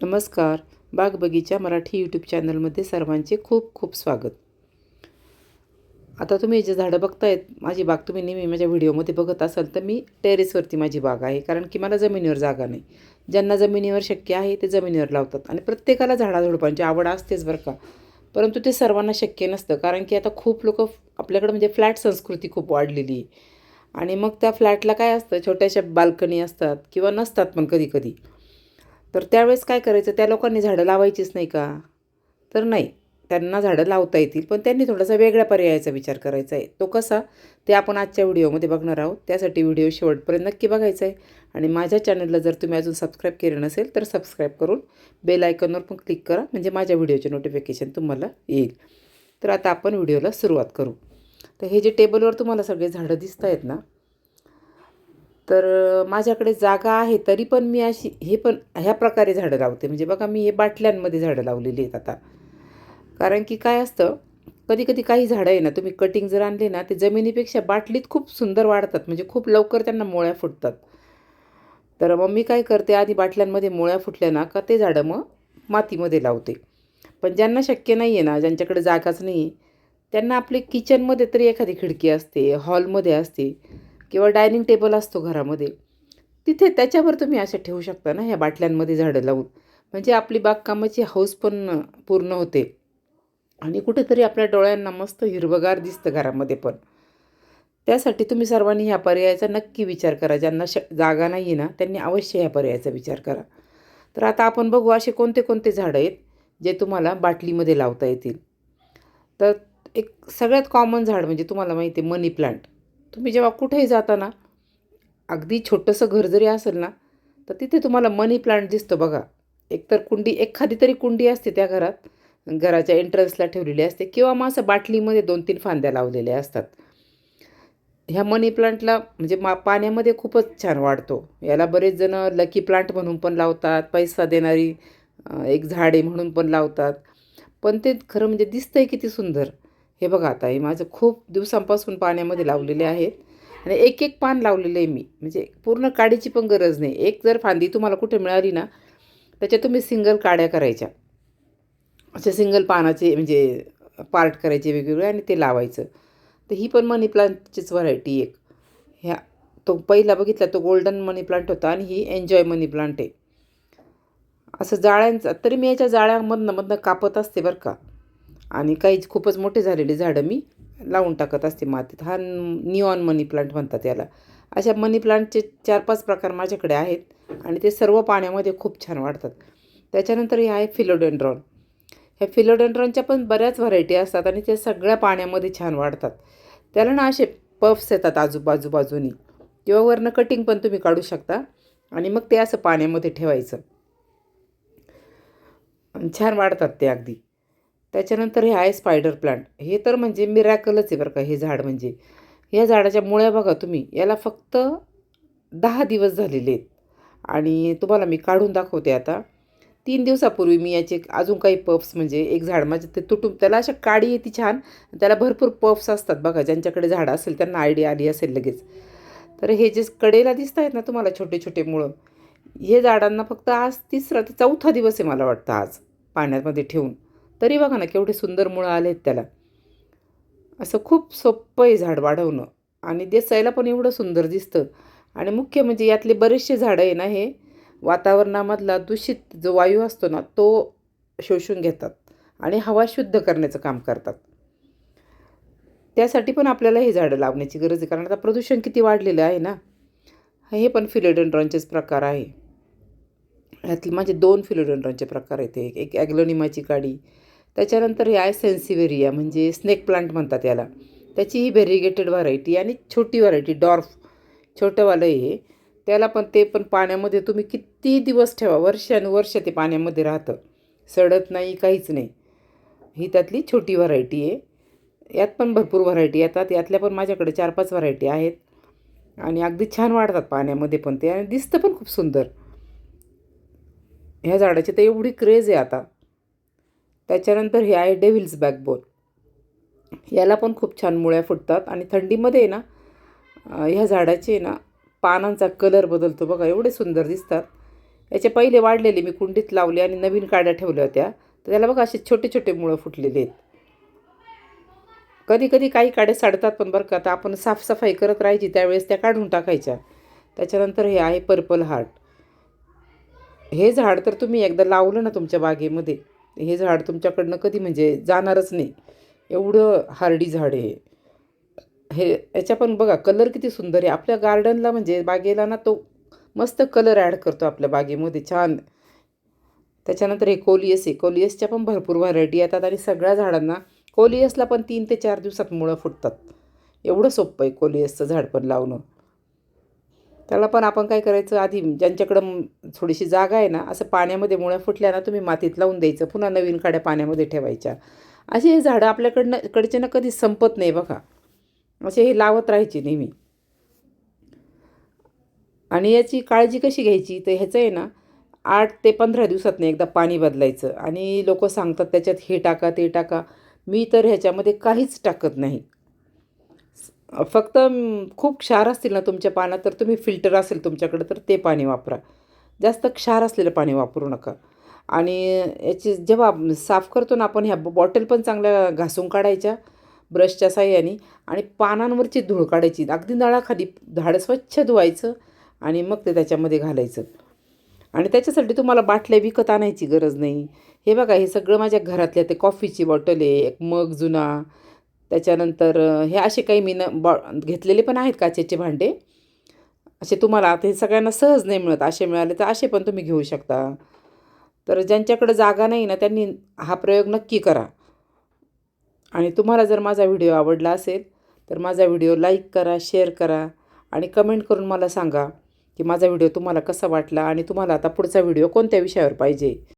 नमस्कार. बाग बगीचा मराठी यूट्यूब चॅनलमध्ये सर्वांचे खूप खूप स्वागत. आता तुम्ही जे झाडं बघतायत माझी बाग तुम्ही नेहमी माझ्या व्हिडिओमध्ये बघत असाल तर मी टेरेसवरती माझी बाग आहे कारण की मला जमिनीवर जागा नाही. ज्यांना जमिनीवर शक्य आहे ते जमिनीवर लावतात. आणि प्रत्येकाला झाडाझुडपांची आवड असतेच बरं का. परंतु ते सर्वांना शक्य नसतं कारण की आता खूप लोक आपल्याकडे म्हणजे फ्लॅट संस्कृती खूप वाढलेली आहे. आणि मग त्या फ्लॅटला काय असतं छोट्याशा बाल्कनी असतात किंवा नसतात पण कधी कधी. तर त्यावेळेस काय करायचं? त्या लोकांनी झाडं लावायचीच नाही का? तर नाही. त्यांना झाडं लावता येतील पण त्यांनी थोडासा वेगळ्या पर्यायाचा विचार करायचा आहे. तो कसा? ते आपण आजच्या व्हिडिओमध्ये बघणार आहोत. त्यासाठी व्हिडिओ शेवटपर्यंत नक्की बघायचा आहे. आणि माझ्या चॅनलला जर तुम्ही अजून सबस्क्राईब केलं नसेल तर सबस्क्राईब करून बेल आयकॉनवर पण क्लिक करा. म्हणजे माझ्या व्हिडिओचे नोटिफिकेशन तुम्हाला येईल. तर आता आपण व्हिडिओला सुरुवात करू. तर हे जे टेबलवर तुम्हाला सगळे झाडं दिसत आहेत ना तर माझ्याकडे जागा आहे तरी पण मी अशी हे पण ह्या प्रकारे झाडं लावते. म्हणजे बघा मी हे बाटल्यांमध्ये झाडं लावलेली आहेत आता. कारण की काय असतं कधी कधी काही झाडं आहे ना तुम्ही कटिंग जर आणले ना ते जमिनीपेक्षा बाटलीत खूप सुंदर वाढतात. म्हणजे खूप लवकर त्यांना मुळ्या फुटतात. तर मग मी काय करते आधी बाटल्यांमध्ये मुळ्या फुटल्या ना का ते झाडं मग मातीमध्ये लावते. पण ज्यांना शक्य नाही आहे ना ज्यांच्याकडे जागाच नाही त्यांना आपले किचनमध्ये तरी एखादी खिडकी असते हॉलमध्ये असते किंवा डायनिंग टेबल असतो घरामध्ये तिथे त्याच्यावर तुम्ही अशा ठेवू शकता ना ह्या बाटल्यांमध्ये झाडं लावून. म्हणजे आपली बागकामाची हौस पण पूर्ण होते. आणि कुठेतरी आपल्या डोळ्यांना मस्त हिरवगार दिसतं घरामध्ये पण. त्यासाठी तुम्ही सर्वांनी ह्या पर्यायाचा नक्की विचार करा. ज्यांना श जागा नाही आहे ना त्यांनी अवश्य ह्या पर्यायाचा विचार करा. तर आता आपण बघू असे कोणते कोणते झाडं आहेत जे तुम्हाला बाटलीमध्ये लावता येतील. तर एक सगळ्यात कॉमन झाड म्हणजे तुम्हाला माहिती आहे मनी प्लांट. तुम्ही जेव्हा कुठेही जाता ना अगदी छोटंसं घर जरी असेल ना तर तिथे तुम्हाला मनी प्लांट दिसतो बघा. एकतर कुंडी एखादी तरी कुंडी असते त्या घरात. घराच्या एंट्रन्सला ठेवलेली असते किंवा मग असं बाटलीमध्ये दोन तीन फांद्या लावलेल्या असतात. ह्या मनी प्लांटला म्हणजे मा पाण्यामध्ये खूपच छान वाढतो. याला बरेच जण लकी प्लांट म्हणून पण लावतात पैसा देणारी एक झाडे म्हणून पण लावतात. पण ते खरं म्हणजे दिसतंय किती सुंदर. हे बघा आता हे माझं खूप दिवसांपासून पाण्यामध्ये लावलेले आहेत. आणि एक एक पान लावलेलं आहे मी. म्हणजे पूर्ण काडीची पण गरज नाही. एक जर फांदी तुम्हाला कुठे मिळाली ना त्याच्यात तुम्ही सिंगल काड्या करायच्या. असे सिंगल पानाचे म्हणजे पार्ट करायचे वेगवेगळे आणि ते लावायचं. तर ही पण मनी प्लांटचीच व्हरायटी एक. ह्या तो पहिला बघितला तो गोल्डन मनी प्लांट होता आणि ही एन्जॉय मनी प्लांट आहे. असं जाळ्यांचा तरी मी याच्या जाळ्यामधनं मधनं कापत असते बरं का. आणि काही खूपच मोठे झालेले झाडं मी लावून टाकत असते मातीत. हा निऑन मनी प्लांट म्हणतात याला. अशा मनी प्लांटचे चार पाच प्रकार माझ्याकडे आहेत आणि ते सर्व पाण्यामध्ये खूप छान वाढतात. त्याच्यानंतर हे आहे फिलोडेंड्रॉन ह्या फिलोडेंड्रॉनच्या पण बऱ्याच व्हरायटी असतात आणि ते सगळ्या पाण्यामध्ये छान वाढतात. त्याला ना असे पफ्स येतात आजूबाजूबाजूनी किंवा वरनं कटिंग पण तुम्ही काढू शकता. आणि मग ते असं पाण्यामध्ये ठेवायचं. छान वाढतात ते अगदी. त्याच्यानंतर हे आहे स्पायडर प्लांट हे तर म्हणजे मिरॅकलच आहे बरं का हे झाड म्हणजे. ह्या झाडाच्या मुळ्या बघा तुम्ही याला फक्त दहा दिवस झालेले आहेत. आणि तुम्हाला मी काढून दाखवते आता. तीन दिवसापूर्वी मी याचे अजून काही पफ्स म्हणजे एक झाड माझे ते तुटून त्याला अशा काडी येते छान. त्याला भरपूर पफ्स असतात बघा ज्यांच्याकडे झाडं असेल त्यांना आयडिया आली असेल लगेच. तर हे जे कडेला दिसत आहेत ना तुम्हाला छोटे छोटे मुळं हे झाडांना फक्त आज तिसरा ते चौथा दिवस आहे मला वाटतं आज पाण्यामध्ये ठेवून. तरी बघा ना केवढे सुंदर मुळं आले आहेत त्याला. असं खूप सोपं आहे झाड वाढवणं. आणि दिसायला पण एवढं सुंदर दिसतं. आणि मुख्य म्हणजे यातले बरेचसे झाडं आहे ना हे वातावरणामधला दूषित जो वायू असतो ना तो शोषून घेतात आणि हवा शुद्ध करण्याचं काम करतात. त्यासाठी पण आपल्याला हे झाडं लावण्याची गरज आहे. कारण आता प्रदूषण किती वाढलेलं आहे ना हे पण फिलोडेंड्रॉनचेच प्रकार आहे. ह्यातले माझे दोन फिलोडेंड्रॉनचे प्रकार आहेत. एक एक ॲग्लोनिमाची काडी त्याच्यानंतर हे आहे सेन्सिवेरिया म्हणजे स्नेक प्लांट म्हणतात याला. त्याची ही व्हेरिगेटेड व्हरायटी आणि छोटी व्हरायटी डॉर्फ छोटंवालं हे. त्याला पण ते पण पाण्यामध्ये तुम्ही किती दिवस ठेवा वर्षानुवर्ष ते पाण्यामध्ये राहतं. सडत नाही काहीच नाही. ही त्यातली छोटी व्हरायटी आहे. यात पण भरपूर व्हरायटी येतात. यातल्या पण माझ्याकडे चार पाच व्हरायटी आहेत. आणि अगदी छान वाढतात पाण्यामध्ये पण ते. आणि दिसतं पण खूप सुंदर. ह्या झाडाची तर एवढी क्रेज आहे आता. त्याच्यानंतर हे आहे डेव्हिल्स बॅकबोन. याला पण खूप छान मुळ्या फुटतात आणि थंडीमध्ये ना ह्या झाडाचे ना पानांचा कलर बदलतो बघा एवढे सुंदर दिसतात. याचे पहिले वाढलेले मी कुंडीत लावले आणि नवीन काड्या ठेवल्या होत्या. तर त्याला बघा असे छोटे छोटे मुळं फुटलेले आहेत. कधी कधी काही काड्या सडतात पण बरं का आता आपण साफसफाई करत राहायची त्यावेळेस त्या काढून टाकायच्या. त्याच्यानंतर हे आहे पर्पल हार्ट. हे झाड तर तुम्ही एकदा लावलं ना तुमच्या बागेमध्ये हे झाड तुमच्याकडनं कधी म्हणजे जाणारच नाही. एवढं हार्डी झाड आहे. हे याच्या पण बघा कलर किती सुंदर आहे. आपल्या गार्डनला म्हणजे बागेला ना तो मस्त कलर ॲड करतो आपल्या बागेमध्ये छान. त्याच्यानंतर हे कोलियस आहे. कोलियसच्या पण भरपूर व्हरायटी येतात आणि सगळ्या झाडांना कोलियसला पण तीन ते चार दिवसात मुळं फुटतात. एवढं सोपं आहे कोलियसचं झाड पण लावणं. त्याला पण आपण काय करायचं आधी ज्यांच्याकडं थोडीशी जागा आहे ना असं पाण्यामध्ये मुळ्या फुटल्या ना तुम्ही मातीत लावून द्यायचं पुन्हा नवीन काड्या पाण्यामध्ये ठेवायच्या. असे हे झाडं आपल्याकडनं कडचे ना कधी संपत नाही बघा. असे हे लावत राहायचे नेहमी. आणि याची काळजी कशी घ्यायची? तर ह्याचं आहे ना आठ ते पंधरा दिवसातनं एकदा पाणी बदलायचं. आणि लोक सांगतात त्याच्यात हे टाका ते टाका. मी तर ह्याच्यामध्ये काहीच टाकत नाही. फक्त खूप क्षार असतील ना तुमच्या पाण्यात तर तुम्ही फिल्टर असेल तुमच्याकडे तर ते पाणी वापरा. जास्त क्षार असलेलं पाणी वापरू नका. आणि याची जेव्हा साफ करतो ना आपण ह्या बॉटल पण चांगल्या घासून काढायच्या ब्रशच्या साह्याने आणि पानांवरची धूळ काढायची. अगदी नळाखाली झाडं स्वच्छ धुवायचं आणि मग ते त्याच्यामध्ये घालायचं. आणि त्याच्यासाठी तुम्हाला बाटल्या विकत आणायची गरज नाही. हे बघा हे सगळं माझ्या घरातल्या ते कॉफीची बॉटल आहे एक मग जुना त्याच्यानंतर हे असे काही मी न बॉ घेतलेले पण आहेत काचेचे भांडे. असे तुम्हाला आता हे सगळ्यांना सहज नाही मिळत. असे मिळाले तर असे पण तुम्ही घेऊ शकता. तर ज्यांच्याकडं जागा नाही ना त्यांनी हा प्रयोग नक्की करा. आणि तुम्हाला जर माझा व्हिडिओ आवडला असेल तर माझा व्हिडिओ लाईक करा शेअर करा आणि कमेंट करून मला सांगा की माझा व्हिडिओ तुम्हाला कसा वाटला आणि तुम्हाला आता पुढचा व्हिडिओ कोणत्या विषयावर पाहिजे?